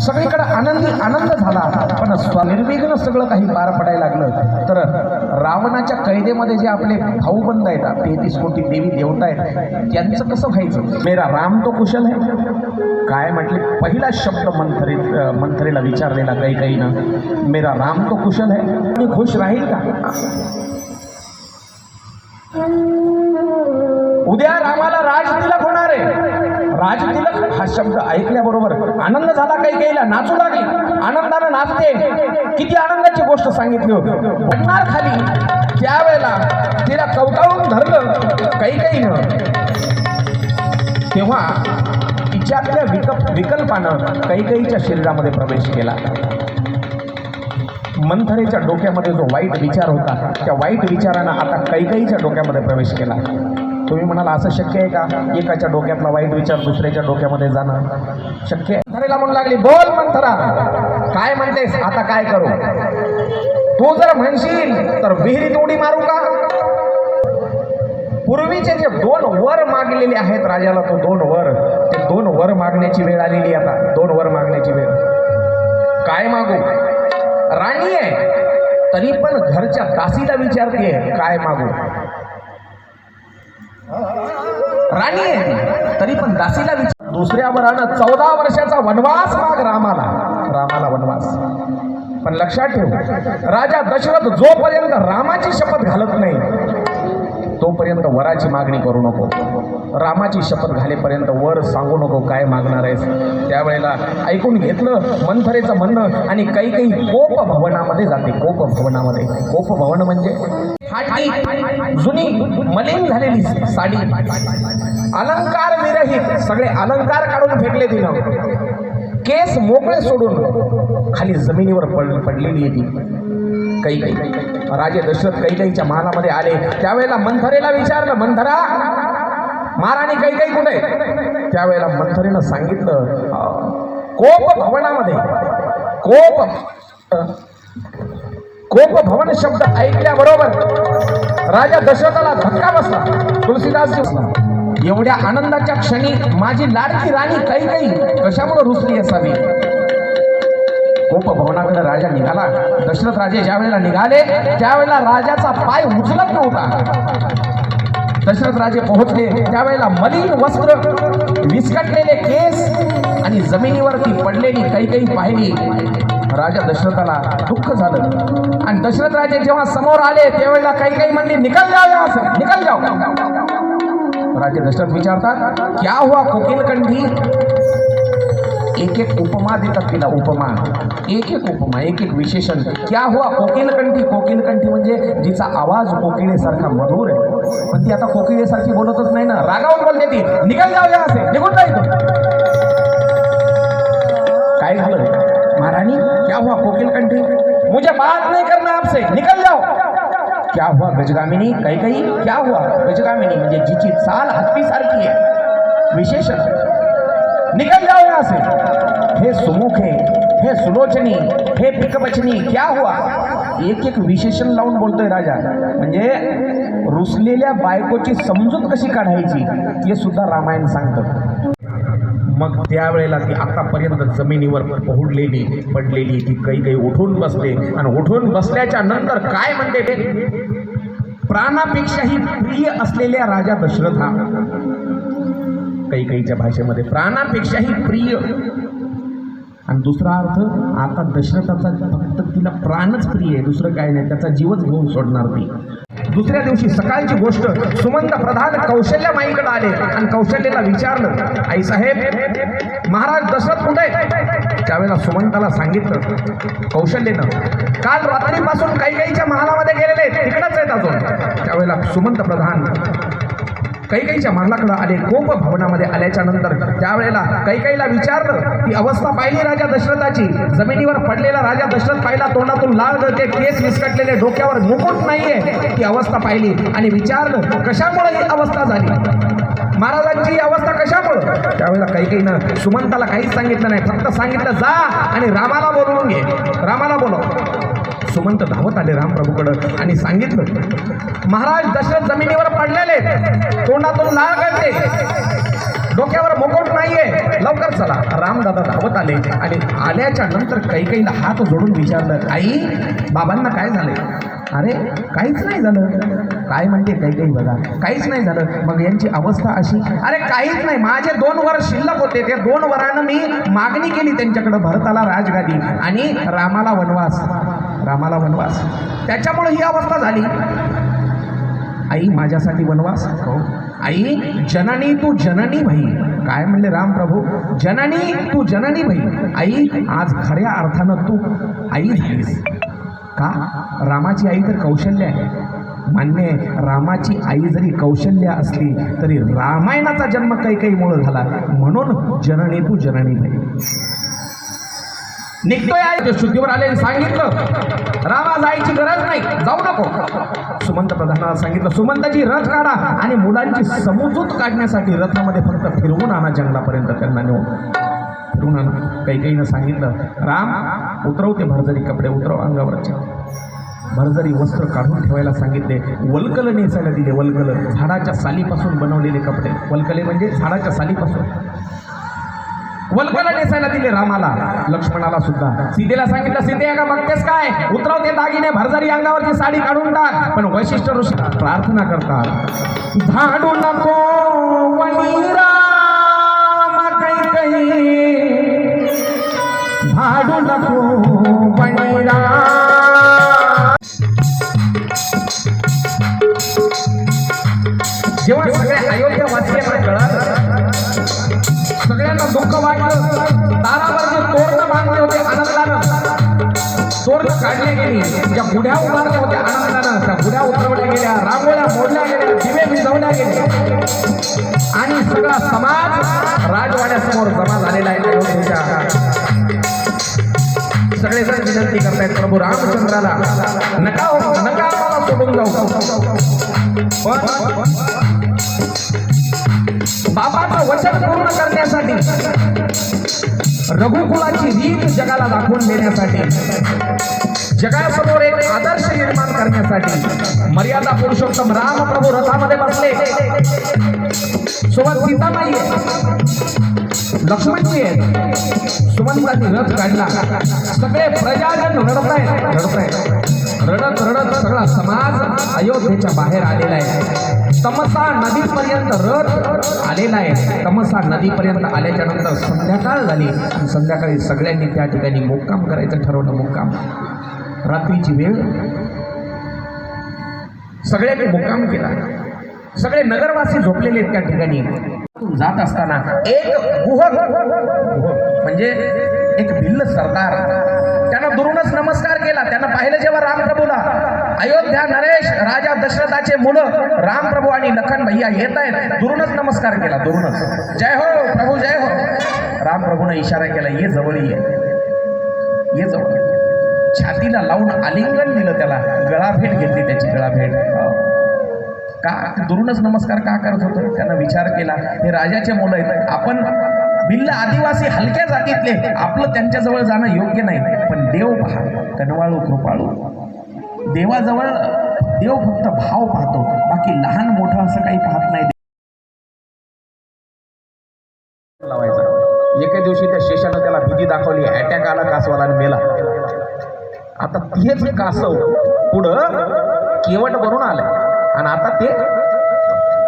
सगळीकडे आनंदी आनंद झाला. पण स्वनिर्विघ्न सगळं काही पार पडायला लागलं. तर रावणाच्या कैदेमध्ये जे आपले भाऊबंद आहेत तेहतीस कोटी देवी देवता आहेत त्यांचं कसं व्हायचं? मेरा राम तो कुशल आहे काय म्हटले? पहिला शब्द मंथरी मंथरीला विचारलेला काही काहीनं मेरा राम तो कुशल आहे मी खुश राहील का? उद्या रामाला राज राजतिलक हा शब्द ऐकल्याबरोबर आनंद झाला काही काहीला नाचू लागली. आनंदानं नाचते. किती आनंदाची गोष्ट सांगितली होती. पडणार खाली. त्यावेळेला तिला कवटाळून धरलं. काही काही तेव्हा तिच्यातल्या विकप विकल्पानं काही काहीच्या शरीरामध्ये प्रवेश केला. मंथरेच्या डोक्यामध्ये जो वाईट विचार होता त्या वाईट विचारानं आता कैकईच्या डोक्यामध्ये प्रवेश केला. तुम्ही म्हणाला असं शक्य आहे का? एकाच्या डोक्यातला वाईट विचार दुसऱ्याच्या डोक्यामध्ये जाणं? शक्य आहे? मंथरेला म्हणू लागली बोल मंथरा. काय म्हणतेस? आता काय करू? तू जर म्हणशील तर विहिरीत उडी मारू का? पूर्वीचे जे दोन वर मागलेले आहेत राजाला तो दोन वर. ते दोन वर मागण्याची वेळ आलेली आता. दोन वर मागण्याची वेळ. काय मागू? राणी आहे. तरी पण घरच्या दासीला विचारते काय मागू? राणी आहे. तरी पण दासीला विचार दुसऱ्या वरानं चौदा वर्षाचा वनवास माग रामाला. रामाला वनवास. पण लक्षात ठेव राजा दशरथ जोपर्यंत रामाची शपथ घालत नाही तोपर्यंत वराची मागणी करू नको. रामाची शपथ घालेपर्यंत वर सांगू नको काय मागणार आहेस. त्यावेळेला ऐकून घेतलं मंथरेचं म्हणणं आणि काही काही कोप भवनामध्ये जाते. कोप भवनामध्ये कोप भवन म्हणजे जुनी मलिन झालेली साडी. अलंकार विरहित. सगळे अलंकार काढून फेकले तिनं. केस मोकळे सोडून खाली जमिनीवर पड पडलेली आहे ती. काही काही. राजे दशरथ कैकईच्या महालामध्ये आले. त्यावेळेला मंथरेला विचारलं मंथरा महाराणी कैकई कुठे? त्यावेळेला मंथरेनं सांगितलं कोप भवनामध्ये कोप कोप भवन शब्द ऐकल्याबरोबर राजा दशरथाला धक्का बसला. तुलसीदास बसला एवढ्या आनंदाच्या क्षणी माझी लाडकी राणी काही काही कशामुळे रुसली असावी? उपभवनाकडे राजा निघाला. दशरथ राजे ज्या वेळेला निघाले त्यावेळेला राजाचा पाय उचलत नव्हता. दशरथ राजे पोहोचले. त्यावेळेला मलिन वस्त्र विस्कटलेले केस आणि जमिनीवरती पडलेली काही काही पाहिली. राजा दशरथाला दुःख झालं. आणि दशरथ राजे जेव्हा समोर आले त्यावेळेला काही काही म्हणले निकल जाओ असं निकल जाओ. राजे दशरथ विचारतात क्या हुआ कोकिल कंठी एक एक उपमा देतात तिला उपमा. एक एक उपमा एक एक विशेषण. क्या हुआ? कोकिलकंठी. कोकिलकंठी म्हणजे जिचा आवाज कोकिळेसारखा मधुर आहे. पण ती आता कोकिळेसारखी बोलतच नाही ना. रागावून बोलते ती. निघल जाऊया असे. निघून जाईल काय झालं? महारानी क्या हुआ कोकिलकंठी? मुझे बात नाही करना आपसे. निकल जाओ. क्या हुआ गजगामिनी? काही काही. क्या हुआ गजगामिनी? म्हणजे जिची चाल हत्तीसारखी आहे. विशेषण. निकल जाओ. यहाँ से हे सुमुखे हे सुलोचनी हे पिकपचनी क्या हुआ? एक एक विशेषण लावून बोलतोय राजा. म्हणजे रुसलेल्या बायकोची समजूत कशी काढायची हे सुद्धा रामायण सांगतं. मग त्यावेळेला ती आतापर्यंत जमिनीवर पोहडलेली पडलेली ती काही काही उठून बसले. आणि उठून बसल्याच्या नंतर काय म्हणते ते? प्राणापेक्षाही प्रिय असलेल्या राजा दशरथा काही काहीच्या भाषेमध्ये प्राणापेक्षाही प्रिय. आणि दुसरा अर्थ आता दशरथाचा फक्त तिला प्राणच प्रिय आहे दुसरं काय नाही त्याचा जीवच घेऊन सोडणार ती. दुसऱ्या दिवशी सकाळची गोष्ट सुमंत प्रधान कौशल्या माईकडे आले आणि कौशल्याला विचारलं आई साहेब महाराज दशरथ कुठे आहे?" त्यावेळेला सुमंताला सांगितलं कौशल्यनं काल रात्रीपासून काही काहीच्या महालामध्ये गेलेले आहेत, तिकडंच आहेत अजून. त्यावेळेला सुमंत प्रधान कैकईच्या महालाकडे आले कोप भवनामध्ये आल्याच्यानंतर त्यावेळेला कैकाईला विचारलं की अवस्था पाहिली राजा दशरथाची? जमिनीवर पडलेला राजा दशरथ पाहिला तोंडातून लाल गळते केस विस्कटलेले डोक्यावर मुकुट नाहीये. ती अवस्था पाहिली आणि विचारलं कशामुळे ही अवस्था झाली? महाराजांची ही अवस्था कशामुळं? त्यावेळेला कैकईनं सुमंताला काहीच सांगितलं नाही फक्त सांगितलं जा आणि रामाला बोलवून घे. रामाला बोलव? सुमंत धावत आले रामप्रभूकडं आणि सांगितलं महाराज दशरथ जमिनीवर पडलेले तोंडातून लाळ गळते डोक्यावर मुकुट नाहीये. लवकर चला. रामदादा धावत आले आणि आल्याच्यानंतर काही काहीला हात जोडून विचारलं आई बाबांना काय झाले अरे काहीच नाही झालं. काय म्हणते काही काही बघा. काहीच नाही झालं. मग यांची अवस्था अशी? अरे काहीच नाही. माझे दोन वर शिल्लक होते. त्या दोन वरानं मी मागणी केली त्यांच्याकडं भरताला राजगादी आणि रामाला वनवास. रामाला वनवास. त्याच्यामुळे ही अवस्था झाली. आई माझ्यासाठी वनवास? हो. आई जननी तू जननी भाई. काय म्हणले राम प्रभू? जननी तू जननी भाई. आई आज खऱ्या अर्थानं तू आई झालीस. का? रामाची आई तर कौशल्य आहे. मान्य आहे, रामाची आई जरी कौशल्य असली तरी रामायणाचा जन्म काही काही मुळे झाला. म्हणून जननी तू जननी भाई. निघतोय आहे ते शुद्धीवर आले सांगितलं. रामा जायची गरज नाही. जाऊ नको. सुमंत प्रधानाला सांगितलं सुमंताची रथ काढा आणि मुलांची समजूत काढण्यासाठी रथामध्ये फक्त फिरवून आणा जंगलापर्यंत त्यांना नेऊन. फिरवून आणा. काही काहीनं सांगितलं राम उतरवते भरजरी कपडे उतरव अंगावरचे. भरजरी वस्त्र काढून ठेवायला सांगितले. वल्कल नेसायला दिले वल्कल. झाडाच्या सालीपासून बनवलेले कपडे. वल्कले म्हणजे झाडाच्या सालीपासून. वल्कल नेसायला दिले रामाला. लक्ष्मणाला सुद्धा. सीतेला सांगितलं सीते का बघतेस काय? उतरवते दागिने भरजरी अंगावरची साडी काढून टाक. पण वैशिष्ट ऋषी प्रार्थना करतात झाडू नको झाडू नको वनी जेव्हा सगळ्या अयोध्या वाचले कळालं दुःख वाटलं. दारावर जे तोरण बांधले होते आनंदानं. तोरण काढले गेली. ज्या गुढ्या उभारल्या होत्या आनंदानं त्या गुढ्या उतरवल्या गेल्या रांगोळ्या मोडल्या गेल्या दिवे भिजवल्या गेले. आणि सगळा समाज राजवाड्यासमोर जमा झालेला आहे. अयोध्येच्या सगळे जण विनंती करतायत प्रभू रामचंद्राला नका हो, नका सोडून जाऊ. पण बाबाचं वचन पूर्ण करण्यासाठी रघुकुलाची रीत जगाला दाखवून देण्यासाठी जगासमोर एक आदर्श निर्माण करण्यासाठी मर्यादा पुरुषोत्तम राम प्रभू रथामध्ये बसले. सोबत सीतामाई आहे लक्ष्मणजी आहेत. सुमंतांनी रथ काढला. सगळे प्रजाजन रडतायत रडतायत. रडत रडत सगळा समाज अयोध्येच्या बाहेर आलेला आहे. तमसा नदीपर्यंत रथ आलेला आहे. तमसा नदीपर्यंत आल्याच्यानंतर संध्याकाळ झाली. आणि संध्याकाळी सगळ्यांनी त्या ठिकाणी मुक्काम करायचं ठरवलं मुक्काम. रात्रीची वेळ. सगळ्यांनी मुक्काम केला. सगळे नगरवासी झोपलेले आहेत त्या ठिकाणी. जात असताना एक गुहक म्हणजे एक भिल्ल सरदार. त्यानं दुरूनच नमस्कार केला. त्यांना पाहिलं जेव्हा अयोध्या नरेश राजा दशरथाचे मुलं रामप्रभू आणि लखन भैया येत आहेत. दुरूनच नमस्कार केला दुरूनच. जय हो प्रभू जय हो. रामप्रभूने इशारा केला ये जवळ ये. ये जवळ. छातीला लावून आलिंगन दिलं त्याला. गळाभेट घेतली त्याची गळाभेट. का? दुरूनच नमस्कार का करत होतो? त्यानं विचार केला हे राजाचे मुलं आहेत. आपण भिल्ल आदिवासी हलक्या जातीतले. आपलं त्यांच्याजवळ जाणं योग्य नाही. पण देव पहा कनवाळू कृपाळू. देवाजवळ देव फक्त भाव पाहतो बाकी लहान मोठं असं काही पाहत नाही लावायचा एके दिवशी त्या शेषानं त्याला भीती दाखवली अटॅक आला कासवाला आणि मेला आता तेच कासव पुढं केवट बनून आलं आणि आता ते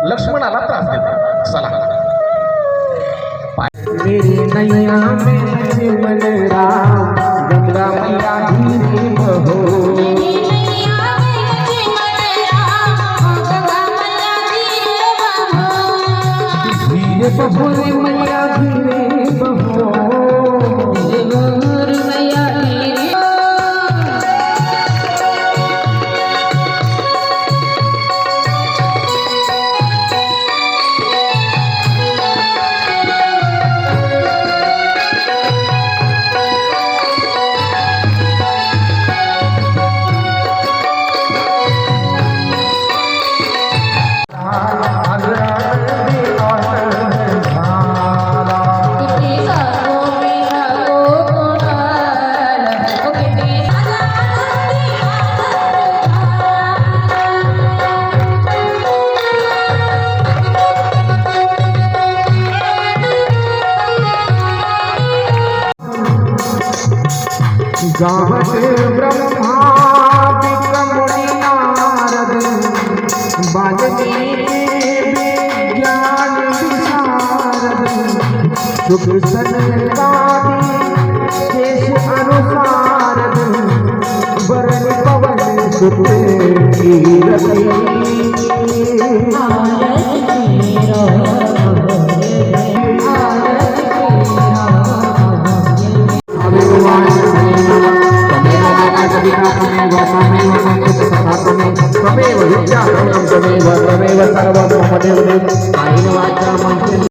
लक्ष्मणाला त्रास देत चला मेरी नैया में जीवन राम गंगा मैया धीरे बहो সকলে মাইয়া ধীরে गावते ब्रह्मा विक्रमुनी नारद बालकी विज्ञान विशारद। शुभ सनकादी केश अनुसारद वरण पवन सुते कीरती। ఆయన వాక్యం